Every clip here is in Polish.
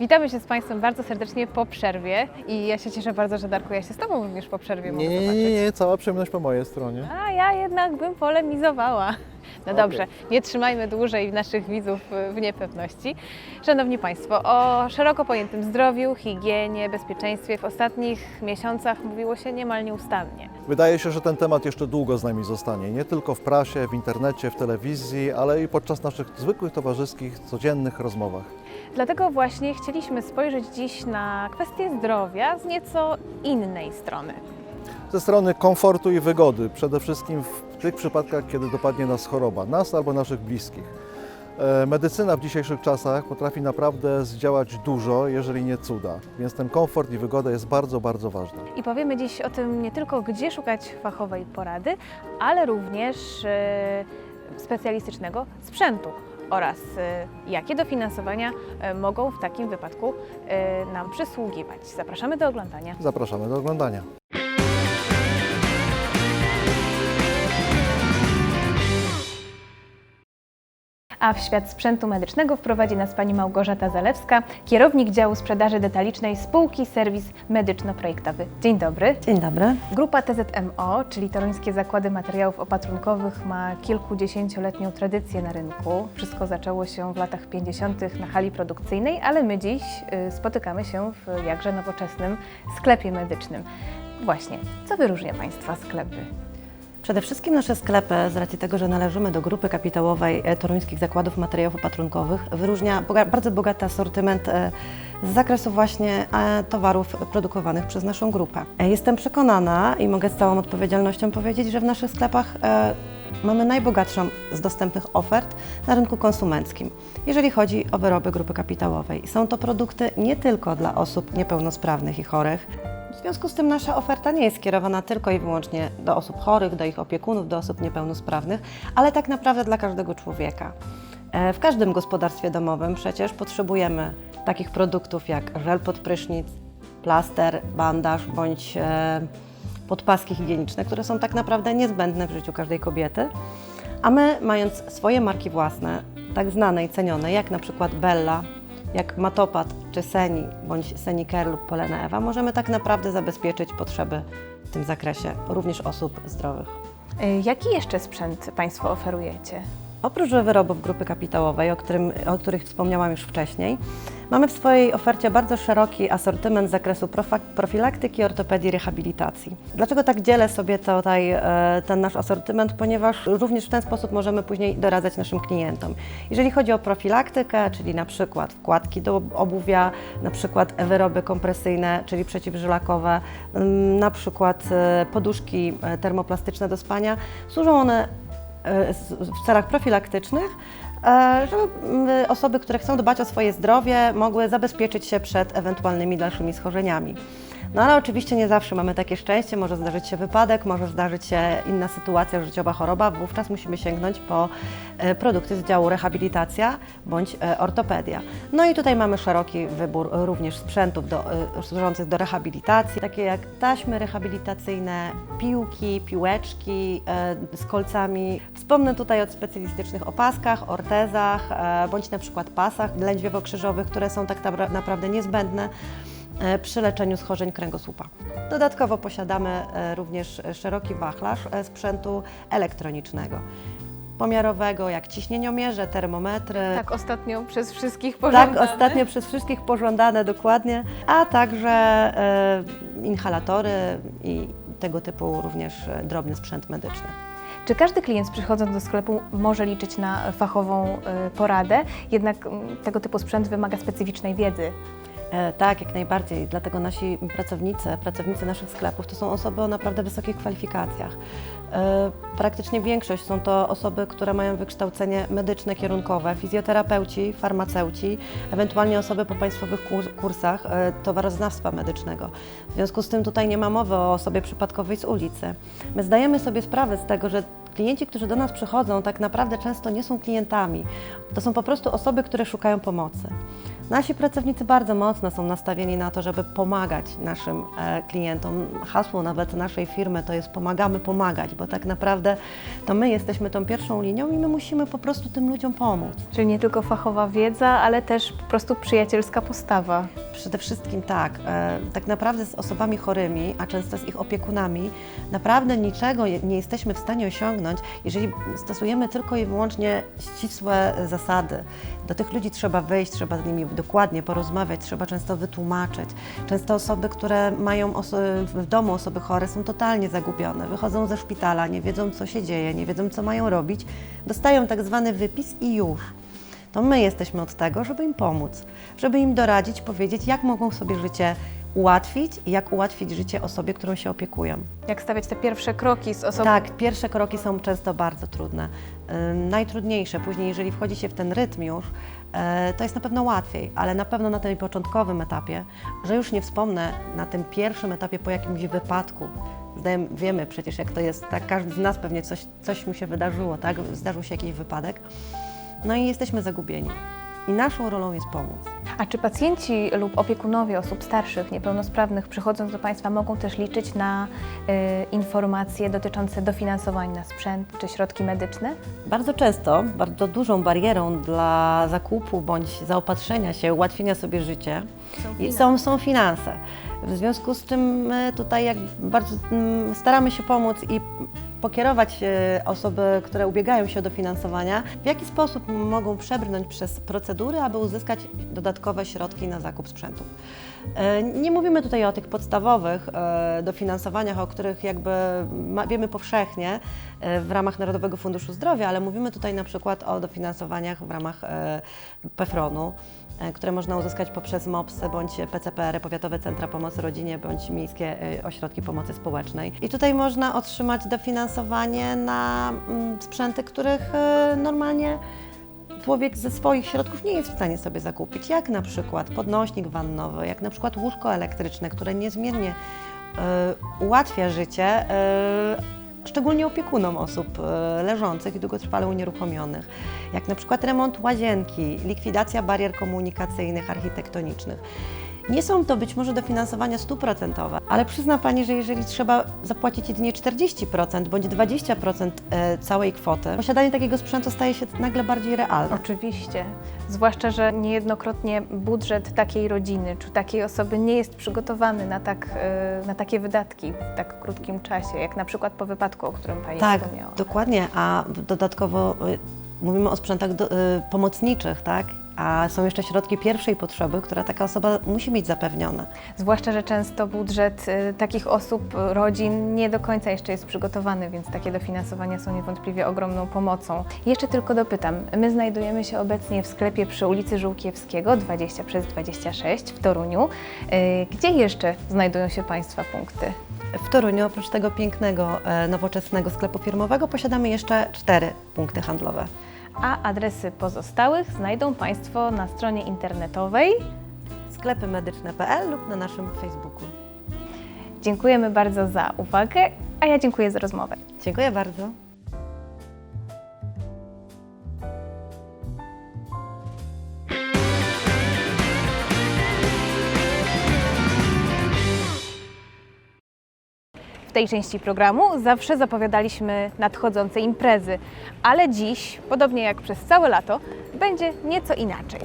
Witamy się z Państwem bardzo serdecznie po przerwie i ja się cieszę bardzo, że Darku, ja się z Tobą również po przerwie mogę Nie, zobaczyć. nie, nie, cała przyjemność po mojej stronie. A ja jednak bym polemizowała. No dobrze, nie trzymajmy dłużej naszych widzów w niepewności. Szanowni Państwo, o szeroko pojętym zdrowiu, higienie, bezpieczeństwie w ostatnich miesiącach mówiło się niemal nieustannie. Wydaje się, że ten temat jeszcze długo z nami zostanie. Nie tylko w prasie, w internecie, w telewizji, ale i podczas naszych zwykłych towarzyskich, codziennych rozmowach. Dlatego właśnie chcieliśmy spojrzeć dziś na kwestię zdrowia z nieco innej strony. Ze strony komfortu i wygody, przede wszystkim w tych przypadkach, kiedy dopadnie nas choroba, nas albo naszych bliskich. E, Medycyna w dzisiejszych czasach potrafi naprawdę zdziałać dużo, jeżeli nie cuda, więc ten komfort i wygoda jest bardzo, bardzo ważna. I powiemy dziś o tym nie tylko, gdzie szukać fachowej porady, ale również e, specjalistycznego sprzętu oraz e, jakie dofinansowania e, mogą w takim wypadku e, nam przysługiwać. Zapraszamy do oglądania. Zapraszamy do oglądania. A w świat sprzętu medycznego wprowadzi nas pani Małgorzata Zalewska, kierownik działu sprzedaży detalicznej spółki Serwis Medyczno-Projektowy. Dzień dobry. Dzień dobry. Grupa TZMO, czyli Toruńskie Zakłady Materiałów Opatrunkowych, ma kilkudziesięcioletnią tradycję na rynku. Wszystko zaczęło się w latach 50. na hali produkcyjnej, ale my dziś y, spotykamy się w jakże nowoczesnym sklepie medycznym. Właśnie, co wyróżnia Państwa sklepy? Przede wszystkim nasze sklepy, z racji tego, że należymy do grupy kapitałowej e, Toruńskich Zakładów Materiałów Opatrunkowych, wyróżnia bardzo bogaty asortyment e, z zakresu właśnie e, towarów produkowanych przez naszą grupę. Jestem przekonana i mogę z całą odpowiedzialnością powiedzieć, że w naszych sklepach mamy najbogatszą z dostępnych ofert na rynku konsumenckim, jeżeli chodzi o wyroby grupy kapitałowej. Są to produkty nie tylko dla osób niepełnosprawnych i chorych, w związku z tym nasza oferta nie jest skierowana tylko i wyłącznie do osób chorych, do ich opiekunów, do osób niepełnosprawnych, ale tak naprawdę dla każdego człowieka. E, W każdym gospodarstwie domowym przecież potrzebujemy takich produktów jak żel pod prysznic, plaster, bandaż bądź e, podpaski higieniczne, które są tak naprawdę niezbędne w życiu każdej kobiety. A my, mając swoje marki własne, tak znane i cenione, jak na przykład Bella, jak Matopat czy Seni, bądź Seni Care lub Polena Ewa, możemy tak naprawdę zabezpieczyć potrzeby w tym zakresie również osób zdrowych. Y, Jaki jeszcze sprzęt Państwo oferujecie? Oprócz wyrobów grupy kapitałowej, o, którym, o których wspomniałam już wcześniej, mamy w swojej ofercie bardzo szeroki asortyment z zakresu profilaktyki, ortopedii rehabilitacji. Dlaczego tak dzielę sobie tutaj e, ten nasz asortyment? Ponieważ również w ten sposób możemy później doradzać naszym klientom. Jeżeli chodzi o profilaktykę, czyli na przykład wkładki do obuwia, na przykład wyroby kompresyjne, czyli przeciwżylakowe, na przykład e, poduszki e, termoplastyczne do spania, służą one w celach profilaktycznych, e, żeby osoby, które chcą dbać o swoje zdrowie, mogły zabezpieczyć się przed ewentualnymi dalszymi schorzeniami. No ale oczywiście nie zawsze mamy takie szczęście, może zdarzyć się wypadek, może zdarzyć się inna sytuacja życiowa, choroba, wówczas musimy sięgnąć po e, produkty z działu rehabilitacja bądź e, ortopedia. No i tutaj mamy szeroki wybór również sprzętów do, e, służących do rehabilitacji, takie jak taśmy rehabilitacyjne, piłki, piłeczki z kolcami. Wspomnę tutaj o specjalistycznych opaskach, ortezach, bądź na przykład pasach lędźwiowo-krzyżowych, które są tak naprawdę niezbędne przy leczeniu schorzeń kręgosłupa. Dodatkowo posiadamy e, również szeroki wachlarz e, sprzętu elektronicznego. Pomiarowego, jak ciśnieniomierze, termometry. Tak ostatnio przez wszystkich Tak, pożądane. ostatnio przez wszystkich pożądane dokładnie, a także e, inhalatory i tego typu również e, drobny sprzęt medyczny. Czy każdy klient przychodząc do sklepu może liczyć na fachową poradę? Jednak mm, tego typu sprzęt wymaga specyficznej wiedzy. E, Tak, jak najbardziej. Dlatego nasi pracownicy, pracownicy naszych sklepów to są osoby o naprawdę wysokich kwalifikacjach. E, Praktycznie większość są to osoby, które mają wykształcenie medyczne kierunkowe, fizjoterapeuci, farmaceuci, ewentualnie osoby po państwowych kur- kursach e, towaroznawstwa medycznego. W związku z tym tutaj nie ma mowy o osobie przypadkowej z ulicy. My zdajemy sobie sprawę z tego, że klienci, którzy do nas przychodzą, tak naprawdę często nie są klientami. To są po prostu osoby, które szukają pomocy. Nasi pracownicy bardzo mocno są nastawieni na to, żeby pomagać naszym e, klientom. Hasło nawet naszej firmy to jest pomagamy pomagać, bo tak naprawdę to my jesteśmy tą pierwszą linią i my musimy po prostu tym ludziom pomóc. Czyli nie tylko fachowa wiedza, ale też po prostu przyjacielska postawa. Przede wszystkim tak, e, tak naprawdę z osobami chorymi, a często z ich opiekunami, naprawdę niczego nie jesteśmy w stanie osiągnąć, jeżeli stosujemy tylko i wyłącznie ścisłe zasady. Do tych ludzi trzeba wejść, trzeba z nimi dokładnie porozmawiać, trzeba często wytłumaczyć. Często osoby, które mają w domu osoby chore są totalnie zagubione, wychodzą ze szpitala, nie wiedzą co się dzieje, nie wiedzą co mają robić, dostają tak zwany wypis i już to my jesteśmy od tego, żeby im pomóc, żeby im doradzić, powiedzieć, jak mogą sobie życie ułatwić i jak ułatwić życie osobie, którą się opiekują. Jak stawiać te pierwsze kroki z osobą. Tak, pierwsze kroki są często bardzo trudne. Ym, najtrudniejsze, później jeżeli wchodzi się w ten rytm już, to jest na pewno łatwiej, ale na pewno na tym początkowym etapie, że już nie wspomnę na tym pierwszym etapie po jakimś wypadku. Wiemy przecież jak to jest, tak każdy z nas pewnie coś, coś mu się wydarzyło, tak? Zdarzył się jakiś wypadek. No i jesteśmy zagubieni. I naszą rolą jest pomóc. A czy pacjenci lub opiekunowie osób starszych, niepełnosprawnych, przychodząc do Państwa, mogą też liczyć na y, informacje dotyczące dofinansowań na sprzęt czy środki medyczne? Bardzo często, bardzo dużą barierą dla zakupu bądź zaopatrzenia się, ułatwienia sobie życia i są, są finanse. W związku z czym my tutaj jak bardzo mm, staramy się pomóc i pokierować e, osoby, które ubiegają się o dofinansowania, w jaki sposób mogą przebrnąć przez procedury, aby uzyskać dodatkowe środki na zakup sprzętów. E, Nie mówimy tutaj o tych podstawowych e, dofinansowaniach, o których jakby wiemy powszechnie e, w ramach Narodowego Funduszu Zdrowia, ale mówimy tutaj na przykład o dofinansowaniach w ramach PFRON-u, e, które można uzyskać poprzez MOPS bądź PCPR, Powiatowe Centra Pomocy Rodzinie bądź Miejskie Ośrodki Pomocy Społecznej. I tutaj można otrzymać dofinansowanie na mm, sprzęty, których normalnie człowiek ze swoich środków nie jest w stanie sobie zakupić, jak na przykład podnośnik wannowy, jak na przykład łóżko elektryczne, które niezmiernie e, ułatwia życie, e, szczególnie opiekunom osób e, leżących i długotrwale unieruchomionych, jak na przykład remont łazienki, likwidacja barier komunikacyjnych, architektonicznych. Nie są to być może dofinansowania stuprocentowe, ale przyzna Pani, że jeżeli trzeba zapłacić jedynie 40% bądź 20% e, całej kwoty, posiadanie takiego sprzętu staje się nagle bardziej realne. Oczywiście. Zwłaszcza, że niejednokrotnie budżet takiej rodziny czy takiej osoby nie jest przygotowany na, tak, y, na takie wydatki w tak krótkim czasie, jak na przykład po wypadku, o którym Pani Tak, wspomniała. dokładnie, a dodatkowo y, mówimy o sprzętach do, y, pomocniczych, tak? A są jeszcze środki pierwszej potrzeby, które taka osoba musi mieć zapewnione. Zwłaszcza, że często budżet y, takich osób, rodzin nie do końca jeszcze jest przygotowany, więc takie dofinansowania są niewątpliwie ogromną pomocą. Jeszcze tylko dopytam, my znajdujemy się obecnie w sklepie przy ulicy Żółkiewskiego 20 przez 26 w Toruniu. Y, Gdzie jeszcze znajdują się Państwa punkty? W Toruniu oprócz tego pięknego, e, nowoczesnego sklepu firmowego posiadamy jeszcze cztery punkty handlowe. A adresy pozostałych znajdą Państwo na stronie internetowej. sklepymedyczne.pl lub na naszym Facebooku. Dziękujemy bardzo za uwagę, a ja dziękuję za rozmowę. Dziękuję bardzo. W tej części programu zawsze zapowiadaliśmy nadchodzące imprezy, ale dziś, podobnie jak przez całe lato, będzie nieco inaczej.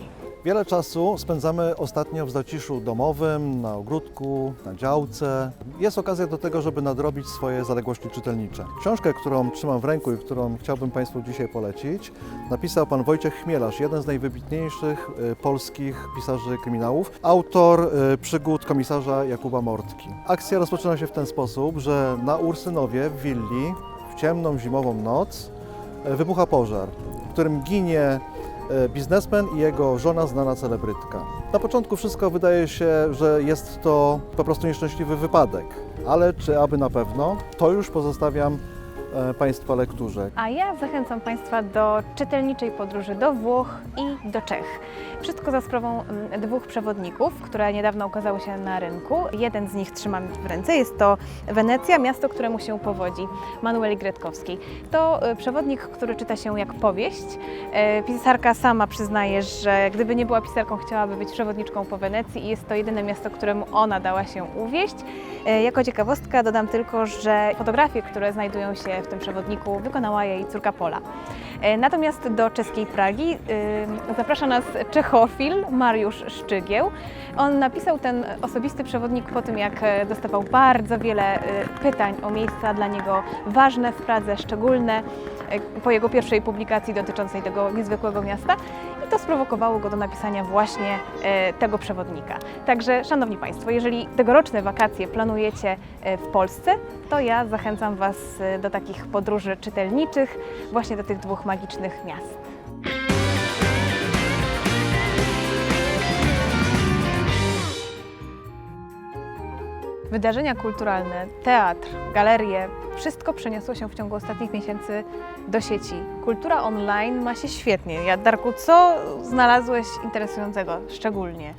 Wiele czasu spędzamy ostatnio w zaciszu domowym, na ogródku, na działce. Jest okazja do tego, żeby nadrobić swoje zaległości czytelnicze. Książkę, którą trzymam w ręku i którą chciałbym Państwu dzisiaj polecić, napisał pan Wojciech Chmielarz, jeden z najwybitniejszych y, polskich pisarzy kryminałów, autor y, przygód komisarza Jakuba Mortki. Akcja rozpoczyna się w ten sposób, że na Ursynowie w willi w ciemną zimową noc y, wybucha pożar, w którym ginie biznesmen i jego żona, znana celebrytka. Na początku wszystko wydaje się, że jest to po prostu nieszczęśliwy wypadek, ale czy aby na pewno, to już pozostawiam e, Państwa lekturze. A ja zachęcam Państwa do czytelniczej podróży do Włoch i do Czech. Wszystko za sprawą mm, dwóch przewodników, które niedawno ukazały się na rynku. Jeden z nich trzymam w ręce, jest to Wenecja, miasto, któremu się powodzi, Manueli Gretkowskiej. To e, przewodnik, który czyta się jak powieść. E, Pisarka sama przyznaje, że gdyby nie była pisarką, chciałaby być przewodniczką po Wenecji i jest to jedyne miasto, któremu ona dała się uwieść. E, Jako ciekawostka dodam tylko, że fotografie, które znajdują się w tym przewodniku, wykonała jej córka Pola. E, Natomiast do czeskiej Pragi y, zaprasza nas czechofil Mariusz Szczygieł. On napisał ten osobisty przewodnik po tym, jak e, dostawał bardzo wiele pytań o miejsca dla niego ważne w Pradze, szczególne e, po jego pierwszej publikacji dotyczącej tego niezwykłego miasta to sprowokowało go do napisania właśnie e, tego przewodnika. Także, Szanowni Państwo, jeżeli tegoroczne wakacje planujecie e, w Polsce, to ja zachęcam Was e, do takich podróży czytelniczych, właśnie do tych dwóch magicznych miast. Wydarzenia kulturalne, teatr, galerie, wszystko przeniosło się w ciągu ostatnich miesięcy do sieci. Kultura online ma się świetnie. Ja, Darku, co znalazłeś interesującego szczególnie?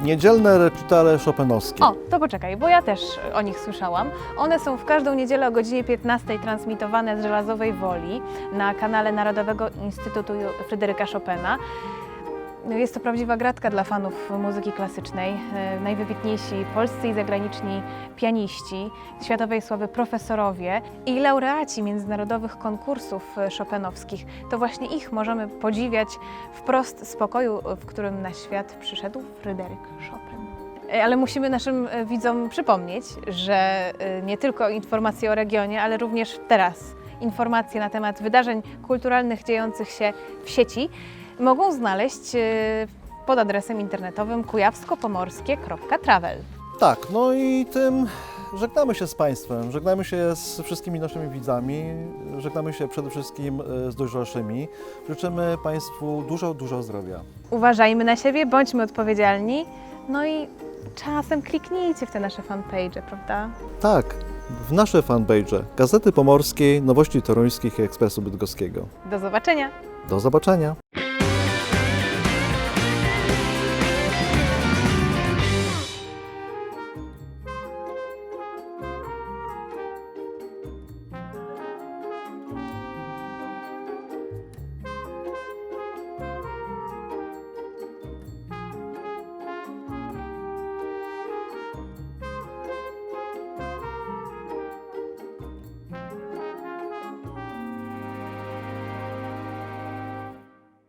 Niedzielne recitale Chopinowskie. O, to poczekaj, bo ja też o nich słyszałam. One są w każdą niedzielę o godzinie 15 transmitowane z Żelazowej Woli na kanale Narodowego Instytutu Fryderyka Chopina. Jest to prawdziwa gratka dla fanów muzyki klasycznej. E, Najwybitniejsi polscy i zagraniczni pianiści, światowej sławy profesorowie i laureaci międzynarodowych konkursów e, chopinowskich. To właśnie ich możemy podziwiać wprost z pokoju, w którym na świat przyszedł Fryderyk Chopin. E, Ale musimy naszym e, widzom przypomnieć, że e, nie tylko informacje o regionie, ale również teraz informacje na temat wydarzeń kulturalnych dziejących się w sieci mogą znaleźć e, pod adresem internetowym kujawskopomorskie.travel. Tak, no i tym żegnamy się z Państwem, żegnamy się z wszystkimi naszymi widzami, żegnamy się przede wszystkim e, z dojrzalszymi. Życzymy Państwu dużo, dużo zdrowia. Uważajmy na siebie, bądźmy odpowiedzialni, no i czasem kliknijcie w te nasze fanpage, prawda? Tak, w nasze fanpage Gazety Pomorskiej, Nowości Toruńskich i Ekspresu Bydgoskiego. Do zobaczenia! Do zobaczenia.